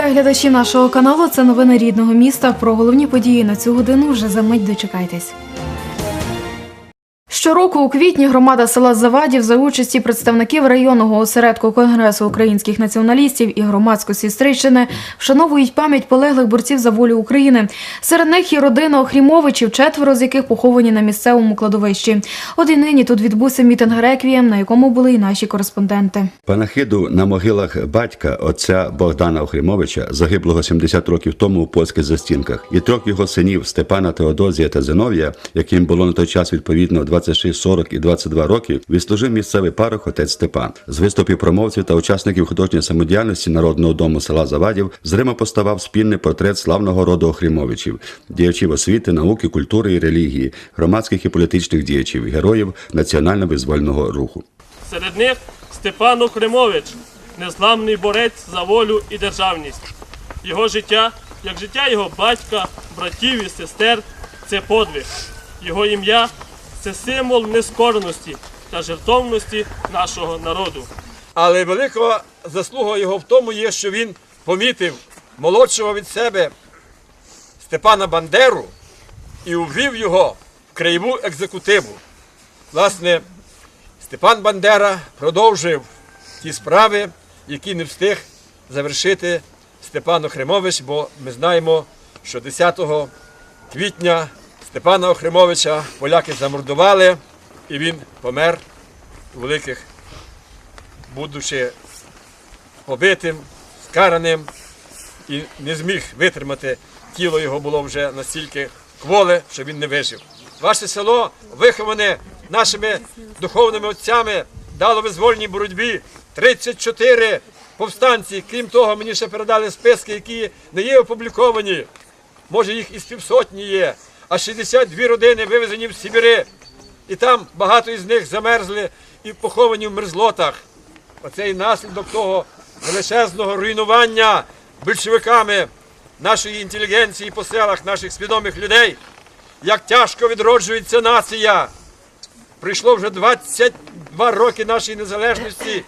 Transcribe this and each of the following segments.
Вітаю глядачі нашого каналу. Це новини рідного міста. Про головні події на цю годину вже за мить дочекайтесь. Щороку у квітні громада села Завадів за участі представників районного осередку Конгресу українських націоналістів і громадськості Стрийщини вшановують пам'ять полеглих борців за волю України. Серед них є родина Охрімовичів, четверо з яких поховані на місцевому кладовищі. От і нині тут відбувся мітинг реквієм, на якому були і наші кореспонденти. Панахиду на могилах батька отця Богдана Охрімовича, загиблого 70 років тому у польських застінках, і трьох його синів Степана Теодозія та Зиновія, яким було на той час відповідно 26, 40 і 22 роки, відслужив місцевий парох отець Степан. З виступів промовців та учасників художньої самодіяльності народного дому села Завадів з Рима поставав спільний портрет славного роду Охрімовичів, діячів освіти, науки, культури і релігії, громадських і політичних діячів, героїв національно-визвольного руху. Серед них Степан Окремович, незламний борець за волю і державність. Його життя, як життя його батька, братів і сестер, це подвиг. Його ім'я це символ нескореності та жертовності нашого народу. Але велика заслуга його в тому є, що він помітив молодшого від себе Степана Бандеру і увів його в краєву екзекутиву. Власне, Степан Бандера продовжив ті справи, які не встиг завершити Степан Охримович, бо ми знаємо, що 10 квітня Степана Охримовича поляки замордували, і він помер у великих будучи побитим, скараним і не зміг витримати. Тіло його було вже настільки кволе, що він не вижив. Ваше село виховане нашими духовними отцями дало визвольній боротьбі 34 повстанці. Крім того, мені ще передали списки, які не є опубліковані. Може, їх і з півсотні є, а 62 родини вивезені в Сибіри. І там багато із них замерзли і поховані в мерзлотах. Оцей наслідок того величезного руйнування большевиками нашої інтелігенції по селах, наших свідомих людей, як тяжко відроджується нація. Прийшло вже 22 роки нашої незалежності.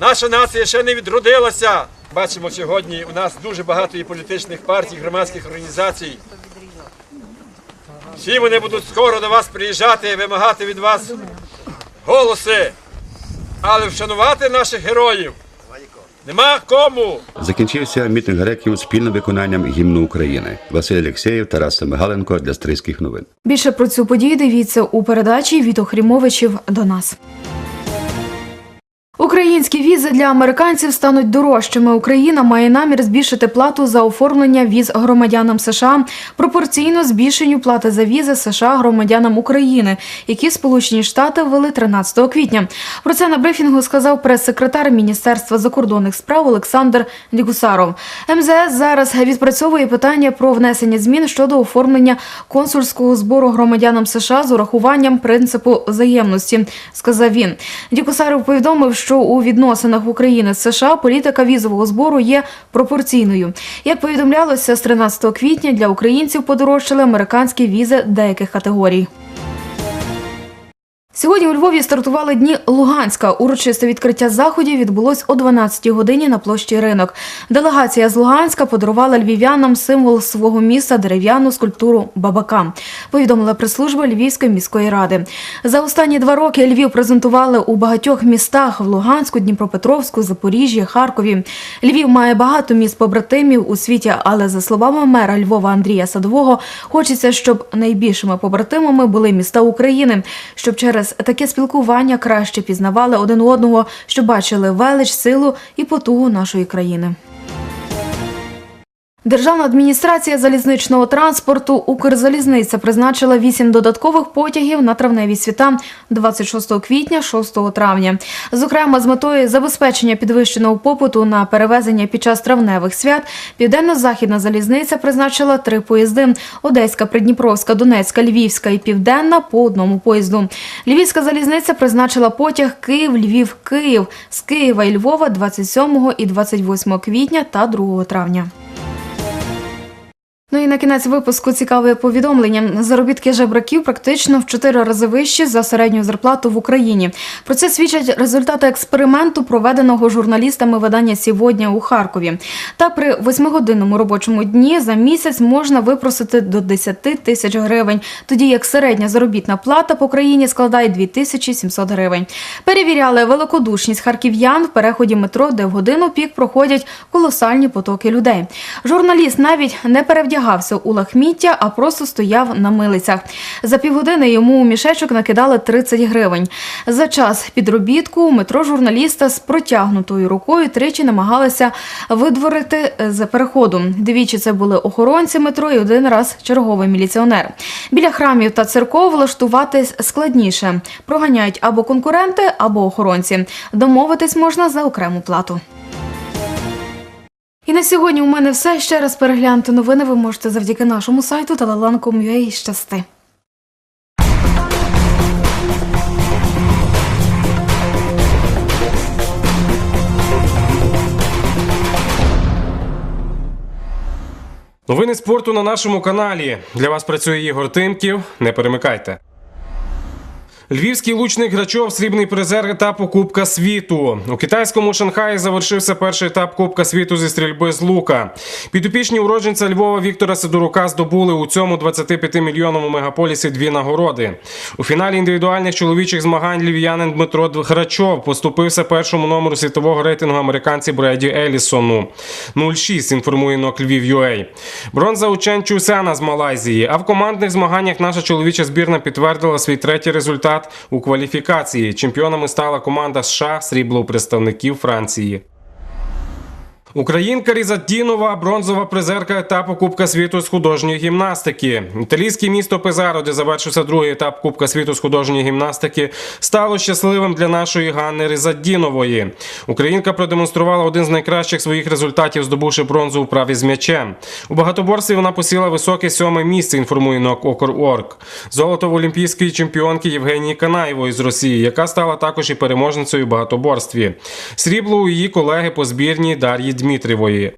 Наша нація ще не відродилася. Бачимо сьогодні, у нас дуже багато і політичних партій, громадських організацій. Всі вони будуть скоро до вас приїжджати, вимагати від вас голоси. Але вшанувати наших героїв нема кому. Закінчився мітинг греків спільним виконанням гімну України. Василь Олексєєв, Тарас Семигаленко для Стрийських новин. Більше про цю подію дивіться у передачі від Охрімовичів до нас. Українські візи для американців стануть дорожчими. Україна має намір збільшити плату за оформлення віз громадянам США пропорційно збільшенню плати за візи США громадянам України, які Сполучені Штати ввели 13 квітня. Про це на брифінгу сказав прес-секретар Міністерства закордонних справ Олександр Дігусаров. МЗС зараз відпрацьовує питання про внесення змін щодо оформлення консульського збору громадянам США з урахуванням принципу взаємності, сказав він. Дікусаров повідомив, що у відносинах України з США політика візового збору є пропорційною. Як повідомлялося, з 13 квітня для українців подорожчали американські візи деяких категорій. Сьогодні у Львові стартували дні Луганська. Урочисте відкриття заходів відбулось о 12-й годині на площі ринок. Делегація з Луганська подарувала львів'янам символ свого міста дерев'яну скульптуру бабака. Повідомила прес-служба Львівської міської ради. За останні два роки Львів презентували у багатьох містах в Луганську, Дніпропетровську, Запоріжжі, Харкові. Львів має багато міст побратимів у світі, але за словами мера Львова Андрія Садового, хочеться, щоб найбільшими побратимами були міста України, щоб через таке спілкування краще пізнавали один одного, що бачили велич, силу і потугу нашої країни. Державна адміністрація залізничного транспорту Укрзалізниця призначила вісім додаткових потягів на травневі свята 26 квітня, 6 травня. Зокрема, з метою забезпечення підвищеного попиту на перевезення під час травневих свят Південно-Західна залізниця призначила три поїзди: Одеська, Придніпровська, Донецька, Львівська і Південна по одному поїзду. Львівська залізниця призначила потяг Київ, Львів, Київ з Києва і Львова 27 і 28 квітня та 2 травня. Ну і на кінець випуску цікаве повідомлення. Заробітки жебраків практично в чотири рази вищі за середню зарплату в Україні. Про це свідчать результати експерименту, проведеного журналістами видання «Сьогодні» у Харкові. Та при восьмигодинному робочому дні за місяць можна випросити до 10 тисяч гривень, тоді як середня заробітна плата по країні складає 2700 гривень. Перевіряли великодушність харків'ян в переході метро, де в годину пік проходять колосальні потоки людей. Журналіст навіть не перевдягався у лахміття, а просто стояв на милицях. За півгодини йому у мішечок накидали 30 гривень. За час підробітку у метро журналіста з протягнутою рукою тричі намагалися видворити з переходу. Двічі це були охоронці метро і один раз черговий міліціонер. Біля храмів та церков влаштуватись складніше. Проганяють або конкуренти, або охоронці. Домовитись можна за окрему плату. І на сьогодні у мене все. Ще раз переглянути новини ви можете завдяки нашому сайту telelan.com.ua. Щасти. Новини спорту на нашому каналі. Для вас працює Ігор Тимків. Не перемикайте. Львівський лучник Грачов срібний призер етапу Кубка світу. У китайському Шанхаї завершився перший етап Кубка світу зі стрільби з лука. Підопічні уродженця Львова Віктора Сидорука здобули у цьому 25-мільйонному мегаполісі дві нагороди. У фіналі індивідуальних чоловічих змагань львів'янин Дмитро Грачов поступився першому номеру світового рейтингу американці Бреді Елісону. 0,6 інформує НОК Львів.UA. Бронза у Чен Чусяна з Малайзії. А в командних змаганнях наша чоловіча збірна підтвердила свій третій результат у кваліфікації. Чемпіонами стала команда США, срібло представників Франції. Українка Різатінова, бронзова призерка етапу Кубка світу з художньої гімнастики. Італійське місто Пезаро, де завершився другий етап Кубка світу з художньої гімнастики, стало щасливим для нашої Ганни Різадінової. Українка продемонструвала один з найкращих своїх результатів, здобувши бронзу у праві з м'ячем. У багатоборстві вона посіла високе сьоме місце. Інформує НОК Окр.Орг. Золото в олімпійської чемпіонки Євгенії Канаєвої з Росії, яка стала також і переможницею у багатоборстві. Срібло у її колеги по збірній Дар'ї Дмитрівої.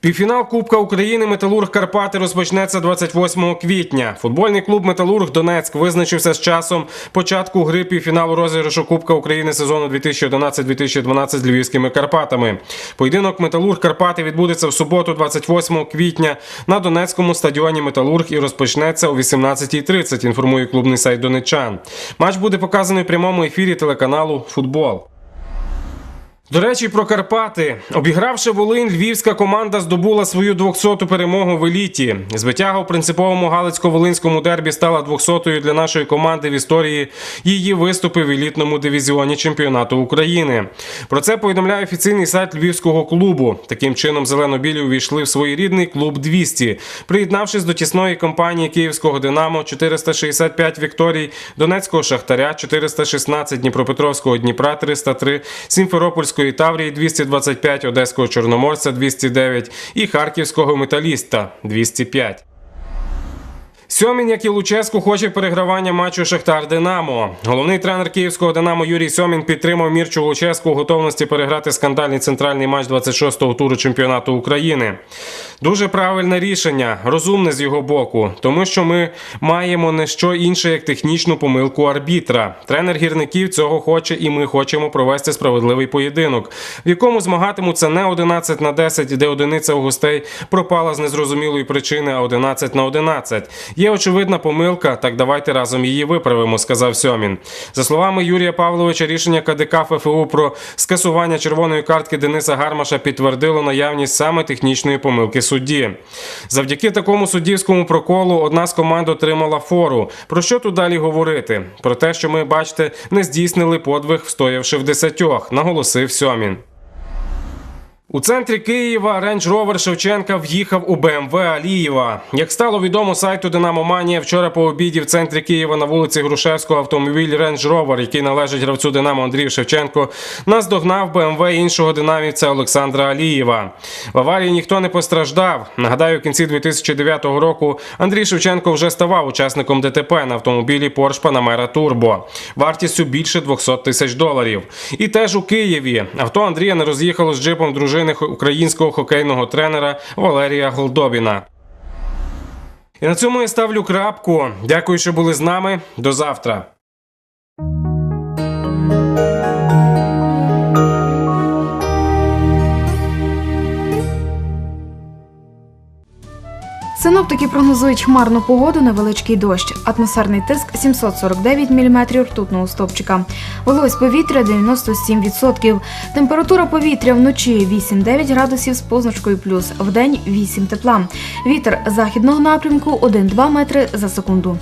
Півфінал Кубка України Металург Карпати розпочнеться 28 квітня. Футбольний клуб Металург Донецьк визначився з часом початку гри півфіналу розіграшу Кубка України сезону 2011-2012 з Львівськими Карпатами. Поєдинок Металург Карпати відбудеться в суботу, 28 квітня, на Донецькому стадіоні Металург і розпочнеться о 18.30. Інформує клубний сайт Донеччан. Матч буде показаний в прямому ефірі телеканалу Футбол. До речі, про Карпати. Обігравши Волинь, львівська команда здобула свою 200-ту перемогу в еліті. Звитяга у принциповому галицько-волинському дербі стала 200-ю для нашої команди в історії її виступи в елітному дивізіоні чемпіонату України. Про це повідомляє офіційний сайт львівського клубу. Таким чином, зелено-білі увійшли в своєрідний клуб 200, приєднавшись до тісної компанії київського Динамо 465 вікторій, Донецького Шахтаря 416, Дніпропетровського Дніпра 303, Сімферопольської Таврії 225, Одеського Чорноморця 209 і Харківського металіста 205. Сьомін, як і Луческу, хоче перегравання матчу Шахтар Динамо. Головний тренер київського Динамо Юрій Сьомін підтримав Мірчу Луческу у готовності переграти скандальний центральний матч 26-го туру чемпіонату України. Дуже правильне рішення, розумне з його боку, тому що ми маємо не що інше, як технічну помилку арбітра. Тренер гірників цього хоче, і ми хочемо провести справедливий поєдинок, в якому змагатимуться не 11 на 10, де одиниця у гостей пропала з незрозумілої причини, а 11 на 11. Є очевидна помилка, так давайте разом її виправимо, сказав Сьомін. За словами Юрія Павловича, рішення КДК ФФУ про скасування червоної картки Дениса Гармаша підтвердило наявність саме технічної помилки судді. Завдяки такому суддівському проколу одна з команд отримала фору. Про що тут далі говорити? Про те, що ми, бачите, не здійснили подвиг, встоявши в десятьох, наголосив Сьомін. У центрі Києва Рендж Ровер Шевченка в'їхав у БМВ Алієва. Як стало відомо сайту Динамо Манія, вчора по обіді в центрі Києва на вулиці Грушевського автомобіль Рендж Ровер, який належить гравцю Динамо Андрію Шевченко, наздогнав БМВ іншого динамівця Олександра Алієва. В аварії ніхто не постраждав. Нагадаю, в кінці 2009 року Андрій Шевченко вже ставав учасником ДТП на автомобілі Porsche Panamera Turbo вартістю більше 200 тисяч доларів. І теж у Києві авто Андрія не роз'їхало з джипом дружини дружини українського хокейного тренера Валерія Голдобіна. І на цьому я ставлю крапку. Дякую, що були з нами. До завтра. Синоптики прогнозують хмарну погоду, невеличкий дощ. Атмосферний тиск 749 мм ртутного стопчика. Вологість повітря 97%. Температура повітря вночі 8-9 градусів з позначкою плюс. Вдень 8 тепла. Вітер західного напрямку 1-2 метри за секунду.